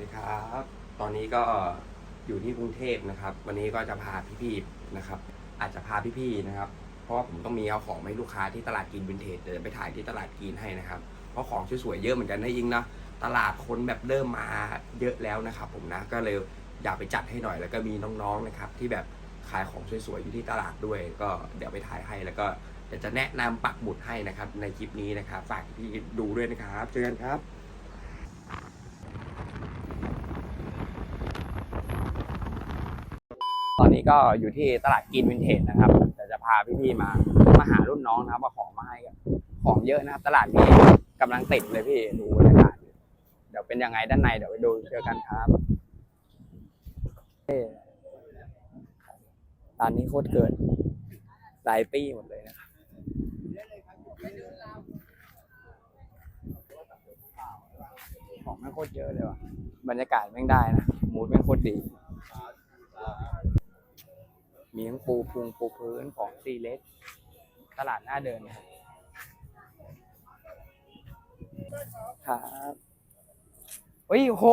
ดีครับ ตอนนี้ก็อยู่ที่กรุงเทพนะครับ วันนี้ก็จะพาพี่ๆนะครับ อาจจะพาพี่ๆนะครับ เพราะว่าผมต้องมีเอาของให้ลูกค้าที่ตลาดกินวินเทจเดี๋ยวไปถ่ายที่ตลาดกินให้นะครับ เพราะของสวยๆเยอะเหมือนกันนะยิงนะตลาดคนแบบเริ่มมาเยอะแล้วนะครับ ผมนะก็เลยอยากไปจัดให้หน่อยแล้วก็มีน้องๆนะครับ ที่แบบขายของสวยๆอยู่ที่ตลาดด้วย ก็เดี๋ยวไปถ่ายให้แล้วก็เดี๋ยวจะแนะนำปักหมุดให้นะครับ ในคลิปนี้นะครับฝากพี่ดูด้วยนะครับเจอกันครับ ตอนนี้ก็อยู่ที่ตลาดกินวินเทจนะครับเดี๋ยวจะพาพี่ๆมามาหารุ่นน้องนะครับมาของมาให้กันของเยอะนะครับตลาดนี้กำลังติดเลยพี่ดูบรรยากาศเดี๋ยวเป็นยังไงด้านในเดี๋ยวไปดูเจอกันครับเอ้ร้านนี้โคตรเกินหลายปีหมดเลยนะครับของแม่งโคตรเยอะเลยว่ะ บรรยากาศแม่งได้นะ มูดแม่งโคตรดี มีทั้งปูพุงปูพื้นของซีเล็ก ตลาดหน้าเดินครับครับเฮ้ยโห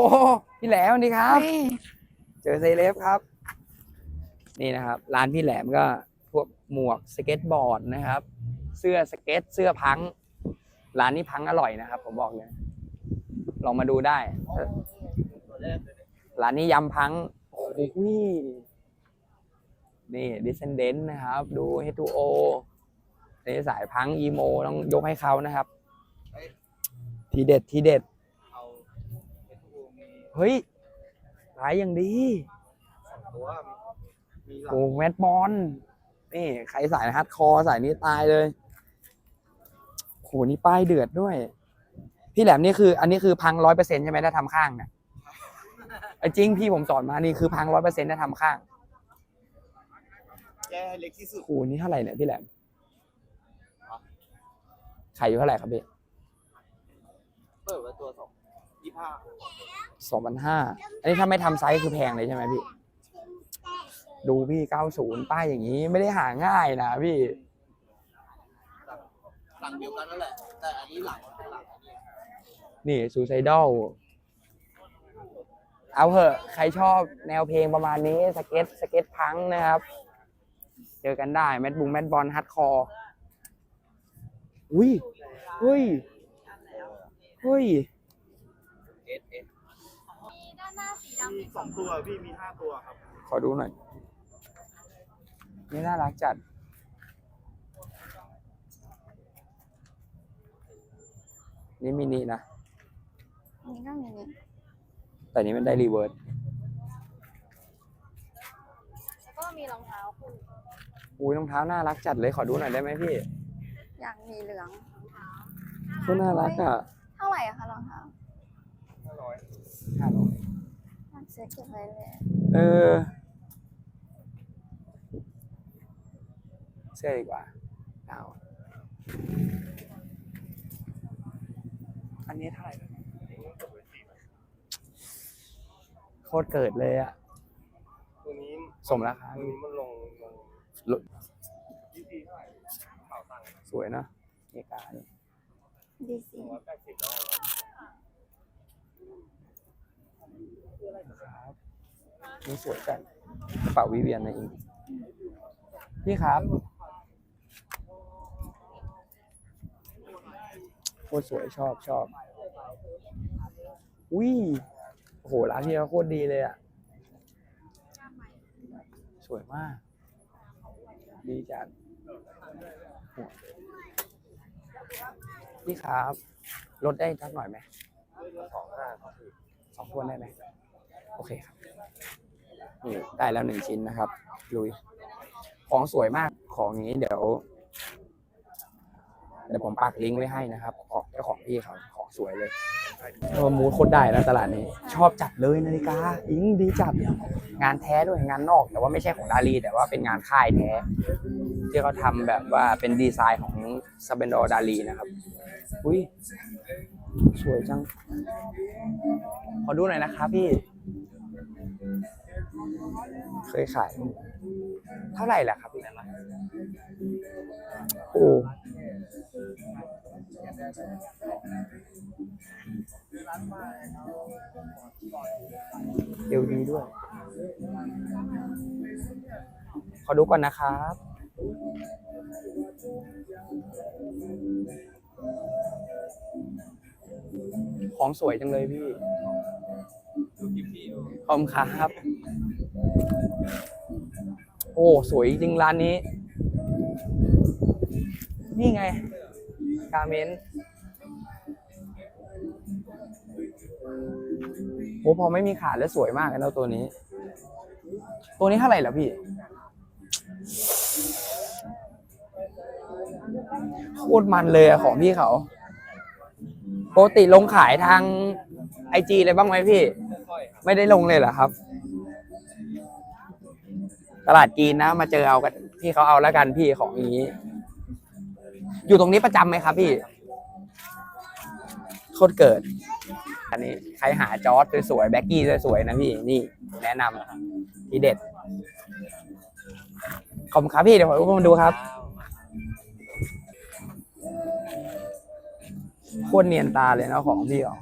พี่แหลมนี่ครับ เจอเซเลบครับ นี่นะครับ ร้านพี่แหลมก็พวกหมวกสเก็ตบอร์ดนะครับ เสื้อสเก็ตเสื้อพัง ร้านนี้พังอร่อยนะครับ ผมบอกเลยลองมาดูได้ ร้านนี้ยำพังโอ้โห นี่ Descendant นะครับ ดู H2O ในสายพังอีโมต้องยกให้เขานะครับ ทีเด็ดทีเด็ดเอาเป็นทูมีเฮ้ยขายอย่างดีสองตัวมีหลังโอ้แมตบอลนี่ใครสายฮาร์ดคอร์สายนี้ตายเลยโหนี่ป้ายเดือดด้วย พี่แหลมนี่คือ อันนี้คือพังร้อยเปอร์เซ็นใช่ไหมถ้าทำข้างเนี่ยไอ้จริงพี่ผมสอนมานี่คือพังร้อยเปอร์เซ็นถ้าทำข้าง แก้ให้เล็กที่สุดโหนี่เท่าไหร่เนี่ยพี่แหลมขายอยู่เท่าไหร่ครับพี่เปิดไว้ตัวสองยี่ห้าสองพันห้าอันนี้ถ้าไม่ทำไซส์คือแพงเลยใช่ไหมพี่ ดูพี่เก้าศูนย์ป้ายอย่างนี้ไม่ได้หาง่ายนะพี่ หลังเดียวกันนั่นแหละ แต่อันนี้หลังหลังอันนี้นี่ซูไซดอลเอาเหอะ ใครชอบแนวเพลงประมาณนี้สเก็ตสเก็ตพังนะครับ เจอกันได้แมทบุงแมทบอลฮัดคอร์อุ้ยเฮ้ยเฮ้ยเอสเอสมีด้านหน้าสีดำมีสองตัวพี่มีห้าตัวครับ ขอดูหน่อย นี่น่ารักจัด นี่มินินะอันนี้ก็มีนี่แต่นี้มันได้รีเวิร์ส แล้วก็ มีรองเท้าคู่อุ้ยรองเท้าน่ารักจัดเลยขอดูหน่อยได้ไหมพี่อย่างมีเหลืองก็น่ารักอะเท่าไหร่อะคะรองเท้าห้าร้อยห้าร้อยน่าเซ็ตเก็บไว้เลยเออเสื้อดีกว่าเอาอันนี้เท่าไหร่นะโคตรเกิดเลยอะตัวนี้ สมราคาตัวนี้มันลงลงลดยี่สิบเท่าไหร่เป่าตังค์สวยนะเอกาเนี่ยดีซีสองร้อยแปดสิบแล้วครับนี่สวยจัดกระเป๋าวิเวียนนะอิงพี่ครับโคตรสวยชอบชอบอุ้ยโอ้โหร้านที่เราโคตรดีเลยอะ สวยมาก ดีจัดโหพี่ครับลดได้สักหน่อยไหมสองห้าครับพี่สองถ้วนได้ไหมโอเคครับนี่ได้แล้วหนึ่งชิ้นนะครับ ลุย ของสวยมากของนี้เดี๋ยวเดี๋ยวผมปักลิงก์ไว้ให้นะครับ ของเจ้าของพี่เขาของ สวยเลยโอ้มูดโคตรได้นะตลาดนี้ ชอบจัดเลยนาฬิกาอิงดีจัดงานแท้ด้วยงานนอก แต่ว่าไม่ใช่ของดารีแต่ว่าเป็นงานค่ายแท้ ที่เขาทำแบบว่าเป็นดีไซน์ของซาเบนดอร์ดารีนะครับ อุ้ยสวยจัง ขอดูหน่อยนะครับพี่ เคยขาย เท่าไหร่ล่ะครับพี่โอ้ เอวดีด้วย ขอดูก่อนนะครับ ของสวยจังเลยพี่ขอบคุณครับ โอ้ สวยจริงร้านนี้ นี่ไง กาเมน อ้พอไม่มีขาแล้วสวยมากเลยนะตัวนี้ ตัวนี้เท่าไหร่ล่ะพี่โคตรมันเลยอะของพี่เขาปกติลงขายทางไอจีเลยบ้างไหมพี่ ไม่ได้ลงเลยเหรอครับ ตลาดจีนนะ มาเจอเอากันพี่เขาเอาแล้วกันพี่ของอย่างนี้ อยู่ตรงนี้ประจำไหมครับพี่โคตรเกิด อันนี้ใครหาจอร์ดสวยๆแบ็กกี้สวยๆนะพี่นี่แนะนำทีเด็ด ขอบคุณครับพี่เดี๋ยวผมมาดูครับโคตรเนียนตาเลยนะของพี่อ๋อ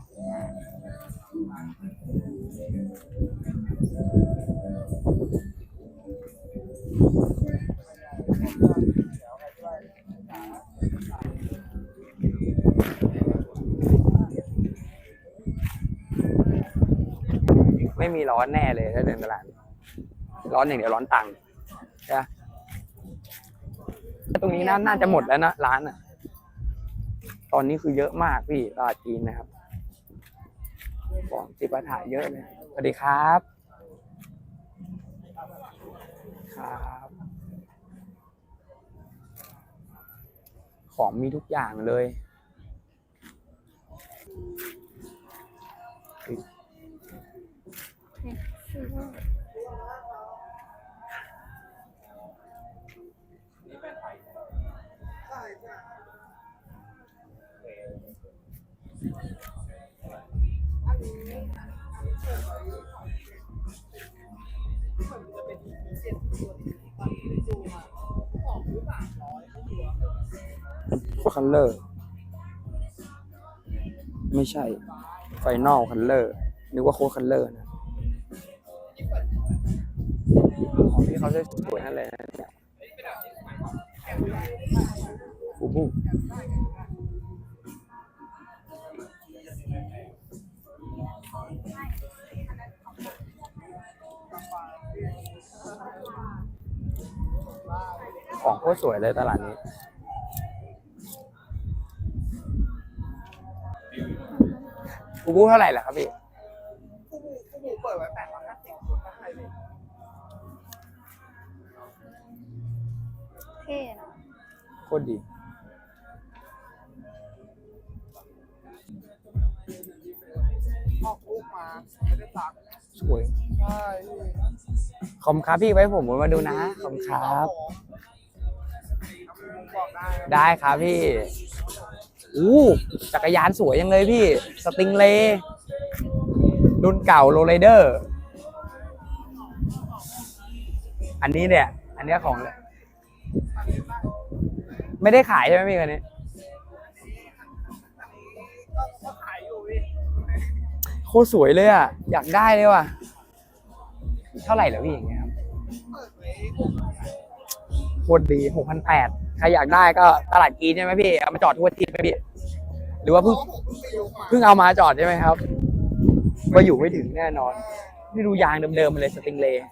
ไม่มีร้อนแน่เลยถ้าเดินตลาด ร้อนอย่างเดียวร้อนตังค์ใช่ะตรงนี้น่าน่าจะหมดแล้วนะร้านอะ ตอนนี้คือเยอะมากพี่ตลาดจีนนะครับของจิปาถะเยอะเลยสวัสดีครับ ครับ ของมีทุกอย่างเลย คัลเลอร์ ไม่ใช่ ไฟนอลคัลเลอร์ นึกว่าโค้ดคัลเลอร์นะของที่เขาจะสวยนั่นเลยนะฟูบู ของโคตรสวยเลยตลาดนี้ฟูบูเท่าไหร่ล่ะครับพี่กูเปิดไว้แปดร้อยห้าสิบคุณก็ให้เลยเท่นะโคตรดี ออกลูกมาไม่ได้ตักสวย ใช่ขอบคุณครับพี่ไว้ผมมาดูนะขอบคุณครับ ผมบอก ได้นะได้ครับพี่อู้จักรยานสวยยังเลยพี่ สติงเลย์รุ่นเก่าโรลไรเดอร์ อันนี้เนี่ย อันเนี้ยของเลยไม่ได้ขายใช่ไหมพี่คันนี้ก็ขายอยู่พี่โคตรสวยเลยอะ อยากได้เลยว่ะ เท่าไหร่เหรอพี่อย่างเงี้ยครับเปิดไว้โคตรดีหกพันแปด ใครอยากได้ก็ตลาดกีนใช่ไหมพี่เอามาจอดทั่วอาทิศไหมพี่หรือว่าเพิ่งเพิ่งเอามาจอดใช่ไหมครับว่าอยู่ไม่ถึงแน่นอนนี่ดูยางเดิมๆมาเลยสติงเลย์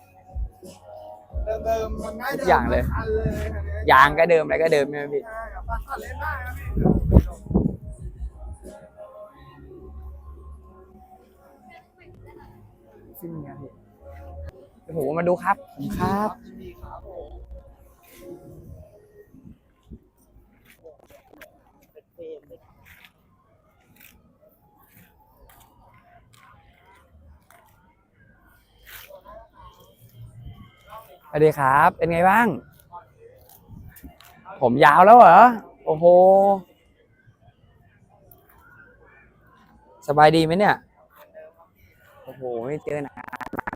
เดิมๆมันง่ายทุกอย่างเลย ยางก็เดิมอะไรก็เดิมใช่ไหมพี่ใช่ครับคันเล่นได้ครับพี่ซึ่งไงพี่เดี๋ยวผมมาดูครับผมครับ ดีครับผม ส วัสดีครับ เป็นไงบ้าง ผมยาวแล้วเหรอ โอ้โห สบายดีไหมเนี่ย โอ้โห ไม่เจอนานมาก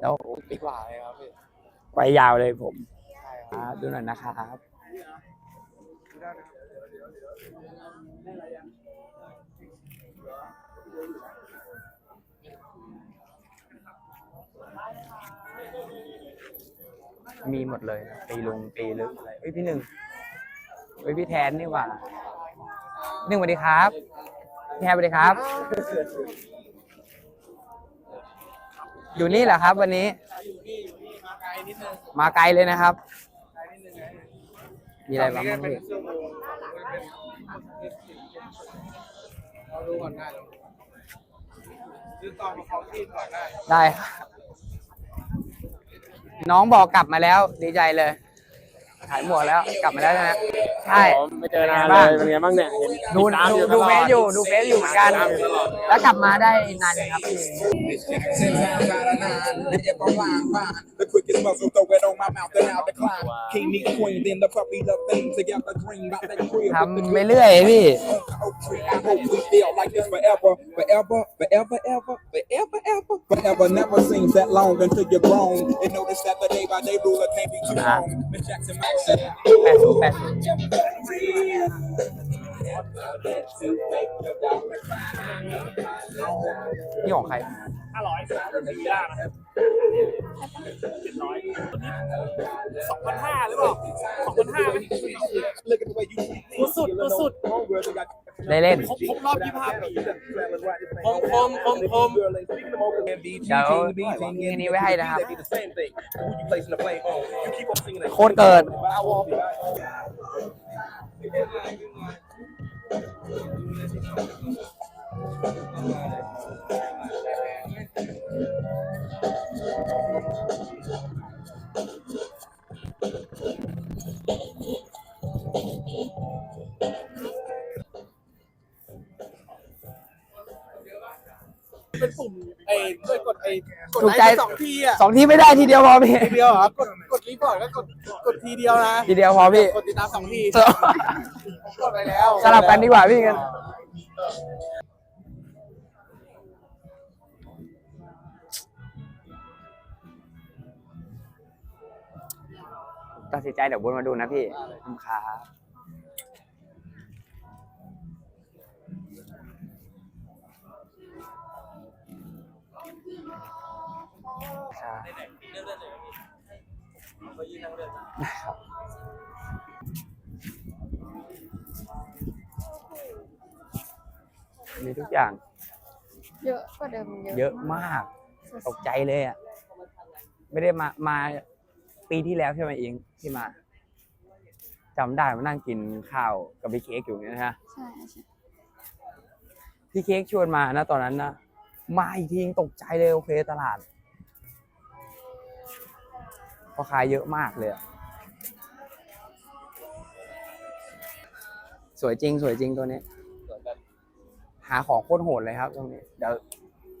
แล้วปีกว่าเลยครับพี่ไปยาวเลยผมใช่คอ่ารับดูหน่อยนะครับดูได้นะครับ น มีหมดเลยนะปีลงปีลึกอะไรเฮ้ยพี่หนึ่งเฮ้ยพี่แทนนี่หว่าหนึ่งสวัสดีครับพี่แทนสวัสดีครับ อยู่นี่เหรอครับ วันนี้ มาไกลเลยนะครับ มีอะไรบ้างพี่เราดูก่อนได้ซื้อตองมาของที่ก่อนได้ ได้ครับ น้องบอกกลับมาแล้ว ดีใจเลยหายหมวกแล้วกลับมาแล้วนะ ใช่ไหมใช่ไม่เจอนานเลยเป็นไงบ้างเนี่ยเห็นดูติตามดูอยู่ดูตลเฟอซอยู่ดูเฟซอยู่เหมือนกัน แล้วกลับมาได้นานยังครับพี่ The quickest muzzle, throw it on my mouth and I'll decline. King meet queen, then the puppy love thing together. Dream about that crib. ทำไปเรื่อยพี่ Oak tree, I hope we feel like this forever, forever, forever, ever, forever, ever, forever. Never seems that long until you're grown. And notice that the day by day ruler can't be too long. Miss Jackson Mike said, แปดศูนย์แปดศูนย์นี่ของใคร ห้าร้อยสี่ย่างนะครับเจ็ดร้อยสองพันห้าหรือเปล่าสองพันห้าไหม Look at the way you ตัวสุดตัวสุดได้เล่น ครบครบรอบยี่ห้าปีคมคมคมคม เดี๋ยวทีนี้ไว้ให้นะครับ โคตรเกิด เป็นปุ่มไอ้ด้วยกดไอ้กดถูกไลใจ ค์ไปสองทีอะสองทีไม่ได้ทีเดียวพอพี่ ทีเดียวเหรอกดกด รีพอร์ตก็กดกดทีเดียวนะทีเดียวพอพี่ กดติดตามสองทีสลับกดไปแล้วสลับกันดีกว่าพี่กัน ตัดสินใจเดี๋ยววนมาดูนะพี่ขอบคุณครับครับ ได้ครับมีทุกอย่าง เยอะกว่าเดิมเยอะเยอะมาก ตกใจเลยอะ ไม่ได้มามาปีที่แล้วใช่ไหมเองที่มาจำได้มานั่งกินข้าวกับพี่เค้กอยู่เนี่ยนะฮะใช่ใช่พี่เค้กชวนมานะ ตอนนั้นนะมาอีกทียังตกใจเลยโอเคตลาด พอขายเยอะมากเลยอะสวยจริง สวยจริงตัวนี้ หาของโคตรโหดเลยครับตรงนี้ เดี๋ยว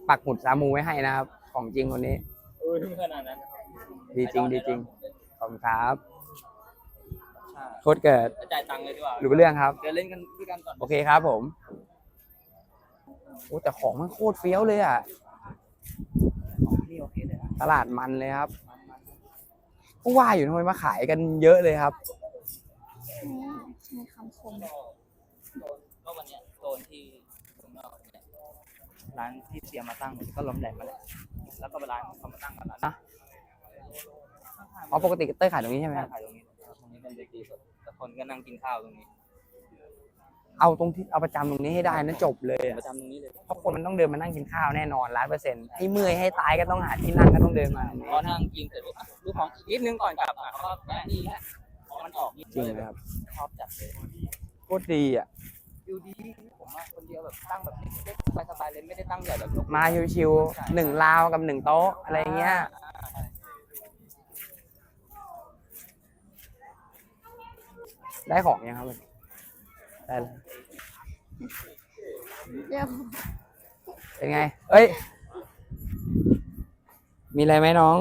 ปักหมุดซามูไว้ให้นะครับ ของจริงคนนี้เออถึงขนาดนั้น ดีจริงดีจริง ขอบคุณครับโคตรเกิดจ่ายตังค์เลยดีกว่ารู้เรื่องครับเดี๋ยวเล่นกันด้วยกันก่อน โอเคครับผม โอ้แต่ของมันโคตรเฟี้ยวเลยอะนี่โอเคเลยนะตลาดมันเลยครับ ก็ว่าอยู่ทำไมมาขายกันเยอะเลยครับนี่มีคำคมก็วันเนี้ยโซนที่ผมเอาเนี่ยร้านที่เสียมาตั้งก็ล้มแหลกมาแล้วแล้วก็เวลาเขามาตั้งกันร้านอะอ๋อปกติเต้ยขายตรงนี้ใช่ไหมครับขายตรงนี้ตรงนี้เป็นเวทีสดแต่คนก็นั่งกินข้าวตรงนี้ เอาตรงที่เอาประจำตรงนี้ให้ได้นะจบเลยปอะระจำตรงนี้เลยเพราะคนมันต้องเดินมานั่งกินข้าวแน่นอนร้อยเปอร์เซ็นต์ให้เมื่อยให้ตายก็ต้องหาที่นั่งก็ต้องเดินมาตรงนี้พอนั่งกินเสร็จปุ๊บอะดูของอีกนิดนึงก่อนกลับอะก็แวะนี่แหละของมันออกจริงเลยครับชอบจัดเลยโคตรดีอะ ดูดีผมว่าคนเดียวแบบตั้งแบบเล็กๆสบายๆเลยไม่ได้ตั้งใหญ่แบบยกมาชิวๆหนึ่งราวกับหนึ่งโต๊ะอะไรเงี้ย ได้ของยังครับได้แล้ว เดี๋ยวเป็นไง เอ้ย มีอะไรไหมน้อง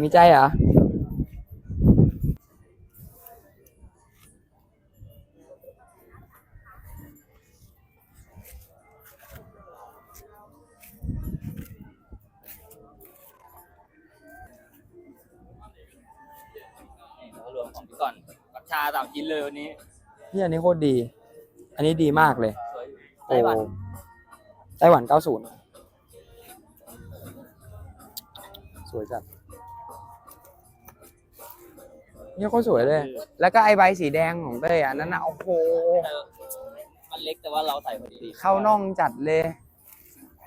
มีใจเหรอนี่แล้วก็รวมของพี่ก่อนกับชาสามชิ้นเลยวันนี้ นี่อันนี้โคตรดี อันนี้ดีมากเลยสวยอยู่โอ้ไต้หวันไต้หวัน90สวยจัดเนี่ยโคตรสวยเลย แล้วก็ไอใบสีแดงของเต้ยอะนั่นน่ะโอ้โหมันเล็กแต่ว่าเราใส่พอดีเข้าน่องจัดเลย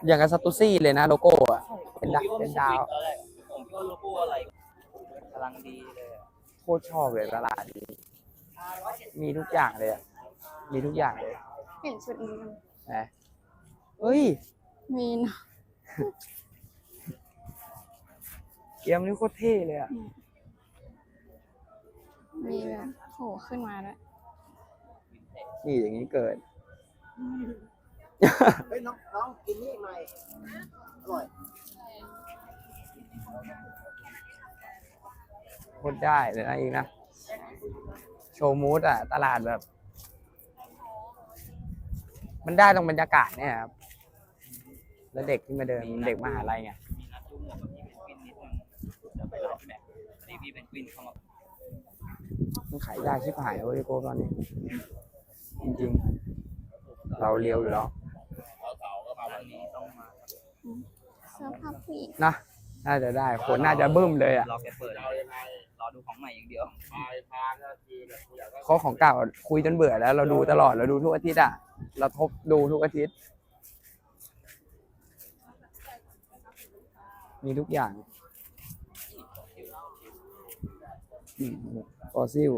อย่างกับสตูซี่เลยนะโลโก้อะเป็นดาวเป็นดาวตอนแรกผมคิดว่าโลโก้อะไรกำลังดีเลยอะโคตรชอบเลยตลาดนี้ มีทุกอย่างเลยอะมีทุกอย่างเลยเห็นชุดนี้มันนะเฮ้ย มีนะเกียมนี่โคตรเท่เลยอะมีแบบโผล่ขึ้นมาด้วยนี่อย่างนี้เกิด เฮ้ยน้องน้องกินนี่หน่อยอร่อยโคตรได้เลยนะอีกนะ โชว์มูดอะตลาดแบบ มันได้ตรงบรรยากาศเนี่ยครับ แล้วเด็กที่มาเดินเด็กมหาลัยไงมีนัดจุ่มหมวกกับพี่เป็นกวินนิดนึงเดี๋ยวไปรอที่แม็กนี่พี่เป็นกวินเข้ามามันขายยากชิบหายเว้ยโก้ตอนนี้ จริงๆ เราเลี้ยวอยู่แล้วร้านนี้ต้องมาเสื้อผ้าผู้หญิงนะน่าจะได้คนน่าจะบึ้มเลยอะ รอแกเปิดรอ ดูของใหม่อย่างเดียวเขาของเก่าคุยจนเบื่อแล้ว เราดูตลอดเราดูทุกอาทิตย์อะเราทบดูทุกอาทิตย์ มีทุกอย่างฟอซิล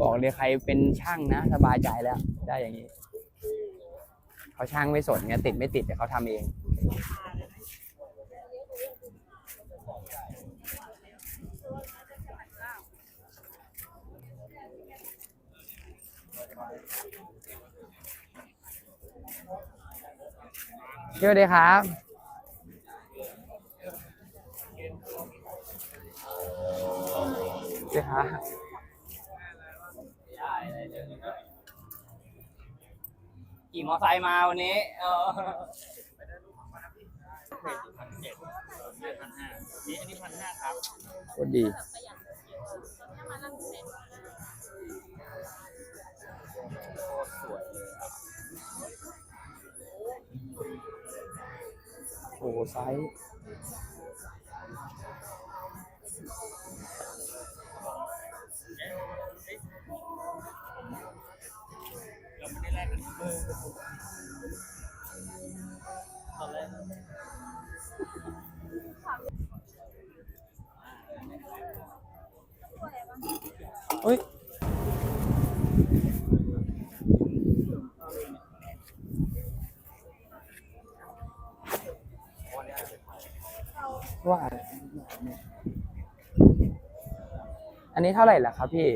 บอกเลยใครเป็นช่างนะ สบายใจแล้ว ได้อย่างนี้ เขาช่างไม่สนไงติดไม่ติดแต่เขาทำเอง สวัสดีครับสวัสดีครับขี่มอไซค์มาวันนี้เออพันเจ็ดพันห้านี่อันนี้พันห้าครับโคตรดี วยเลยอะโอ้ไซส์เราไม่ได้แลกกัน ว่า อันนี้เท่าไหร่ล่ะครับพี่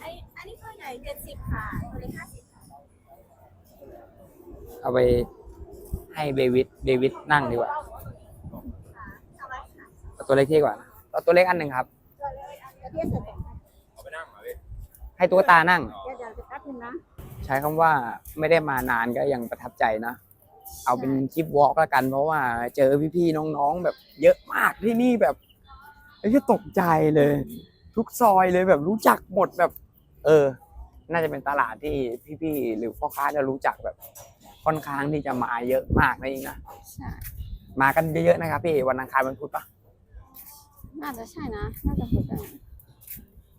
ไอ้อันนี้ตัวใหญ่เจ็ดสิบค่ะตัวเล็กห้าสิบเอาไปให้เดวิดเดวิดนั่งดีกว่าเอาไว้ค่ะเอาตัวเล็กที่กว่าเอาตัวเล็กอันหนึ่งครับ ตัวเล็กอันเดี๋ยวพี่เสร็จก่อนให้ตัวตานั่ง เดี๋ยวเดี๋ยวจะแป๊บนึงนะ ใช้คำว่าไม่ได้มานานก็ยังประทับใจนะ เอาเป็นคลิปวอล์กแล้วกัน เพราะว่าเจอพี่ๆน้องๆ แบบเยอะมากที่นี่แบบไอ้ที่ตกใจเลย ทุกซอยเลยแบบรู้จักหมดแบบ เออ น่าจะเป็นตลาดที่พี่ๆหรือพ่อค้าจะรู้จักแบบ ค่อนข้างที่จะมาเยอะมากนะเองนะใช่มากันเยอะๆนะครับพี่วันอังคารวันพุธปะน่าจะใช่นะ น่าจะถูกกัน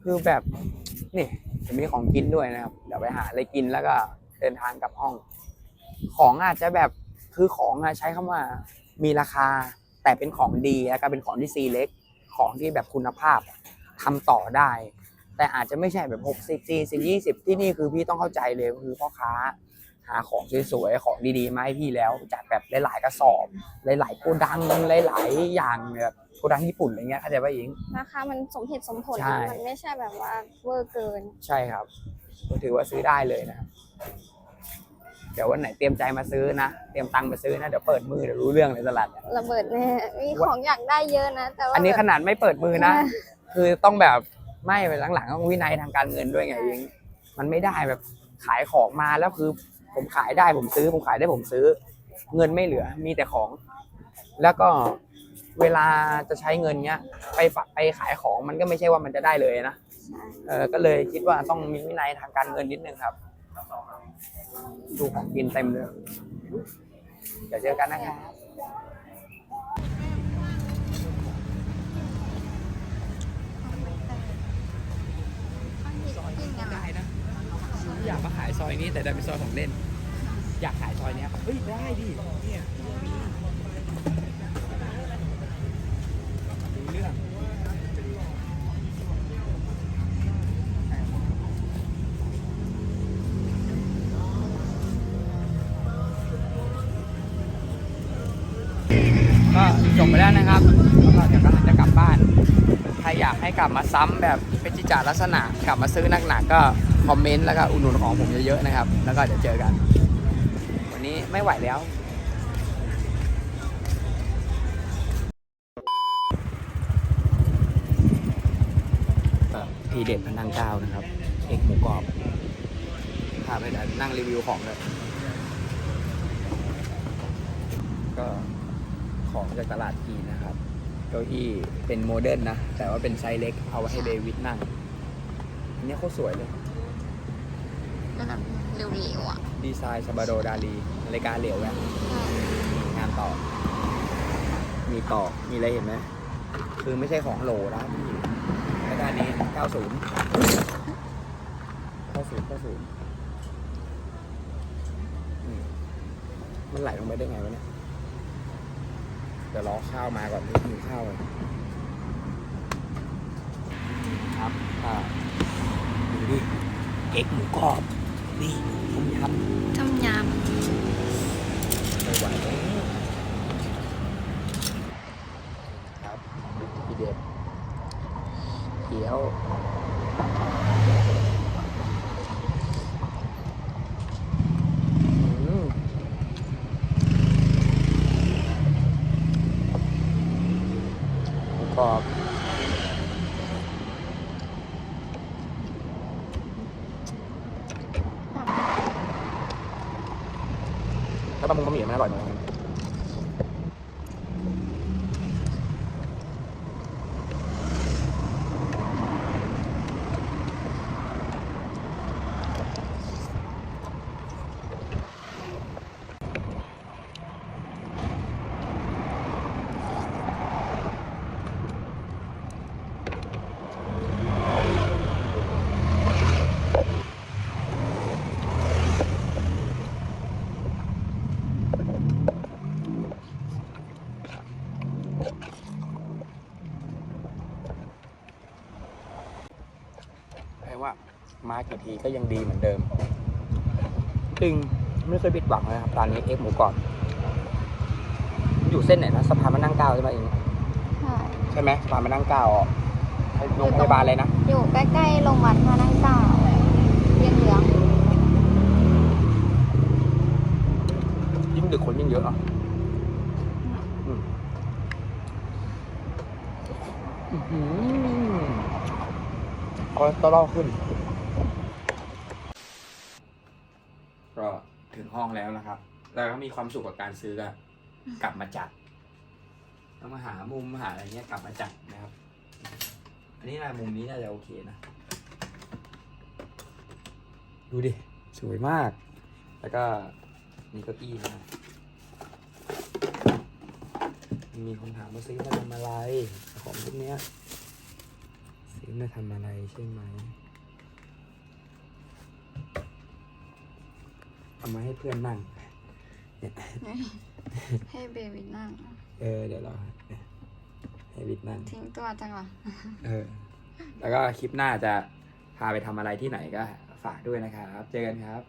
คือแบบนี่จะมีของกินด้วยนะครับ เดี๋ยวไปหาอะไรกินแล้วก็เดินทางกลับห้อง ของอาจจะแบบคือของอะใช้คำว่ามีราคา แต่เป็นของดีแล้วก็เป็นของที่ซีเล็ก ของที่แบบคุณภาพทำต่อได้ แต่อาจจะไม่ใช่แบบหกสิบสี่สิบยี่สิบที่นี่คือพี่ต้องเข้าใจเลยคือพ่อค้าหาของสวยๆของดีๆมาให้พี่แล้วจากแบบหลายๆกระสอบ หลายๆโกดังหลายๆอย่างแบบโกดังญี่ปุ่นอะไรเงี้ยเข้าใจป่ะหญิงราคามันสมเหตุสมผลใช่มันไม่ใช่แบบว่าเวอร์เกิน ใช่ครับก็ถือว่าซื้อได้เลยนะครับ เดี๋ยววันไหนเตรียมใจมาซื้อนะ เตรียมตังค์มาซื้อนะ เดี๋ยวเปิดมือเดี๋ยวรู้เรื่องเลยตลาดเนี่ยระเบิดแน่มีของอยากได้เยอะนะ แต่ว่าอันนี้แบบขนาดไม่เปิดมือนะ คือต้องแบบไม่หลังๆต้องวินัยทางการเงินด้วยไงเองมันไม่ได้แบบขายของมาแล้วคือ ผมขายได้ผมซื้อ ผมขายได้ผมซื้อ เงินไม่เหลือมีแต่ของ แล้วก็เวลาจะใช้เงินเนี้ย ไปฝากไปขายของมันก็ไม่ใช่ว่ามันจะได้เลยนะใช่เออก็เลยคิดว่าต้องมีวินัยทางการเงินนิดนึงครับ ดูของกินเต็มเลยเดี๋ยวเจอกันนะครับอยากมาขายซอยนี้แต่ดัเป็นซอยของเล่น อยากขายซอยนี้เฮ้ยได้ดิเนี่ย จบไปแล้วนะครับก็เดี๋ยวกำลังจะกลับบ้าน ใครอยากให้กลับมาซ้ำแบบเป็นจิจาลักษณะ กลับมาซื้อหนักๆก็คอมเมนต์แล้วก็อุดหนุนของผมเยอะๆนะครับ แล้วก็เดี๋ยวเจอกัน วันนี้ไม่ไหวแล้วทีเด็ดพนังเก้านะครับ เอกหมูกรอบพาไปนั่งรีวิวของเลยก็ ของจากตลาดจีนนะครับ เก้าอี้เป็นโมเดิร์นนะ แต่ว่าเป็นไซส์เล็กเอาไว้ให้เดวิดนั่ง อันนี้โคตรสวยเลยก็แบบเหลวๆอะดีไซน์ซาบาโดดาลีนาฬิกาเหลวแหวะงานต่อ มีต่อ มีอะไรเห็นไหม คือไม่ใช่ของโหลนะพี่แล้วก็อันนี้ 90 90 90อืมมันไหลลงไปได้ไงวะเนี่ย เดี๋ยวรอข้าวมาก่อนนี่กินข้าวเลยครับอ่าดูดิเอ็กหมูกรอบนี่ต้มยำต้มยไม่ไหวแล้วครับพี่เด็ดเขียวอืม หมูกรอบถ้าตำมุงบะหมี่มันอร่อยเหมือนกัน แปลว่า มากี่ทีก็ยังดีเหมือนเดิมจริงไม่เคยผิดหวังเลยครับร้านนี้เอ็กหมูกรอบอยู่เส้นไหนนะสะพานมานั่งเก้าใช่ไหมเองำใช่ใช่ไหมสะพานมานั่งเก้าอะโรงพยาบาลเลยนะอยู่ใกล้ๆโรงพยาบาลพระนั่งเก้าเรียงเหลืองยิ่งดึกคนยิ่งเยอะอะอืมอื้อหือคอเลสเตอรอลขึ้น นะครับ แล้วก็มีความสุขกับการซื้ออะกลับมาจัดต้องมาหามุมหาอะไรเงี้ยกลับมาจัดนะครับ อันนี้นะมุมนี้น่าจะโอเคนะ ดูดิ สวยมาก แล้วก็มีเก้าอี้นะมีคนถามว่าซื้อมาทำอะไร ของพวกเนี้ยซื้อมาทำอะไรใช่ไหม เอามาให้เพื่อนนั่งเนี่ยให้เบบีนั่ง เออ เดี๋ยวเราให้วิทย์นั่ง ทิ้งตัวจังหรอเออ แล้วก็คลิปหน้าจะพาไปทำอะไรที่ไหนก็ฝากด้วยนะครับ เจอกันครับ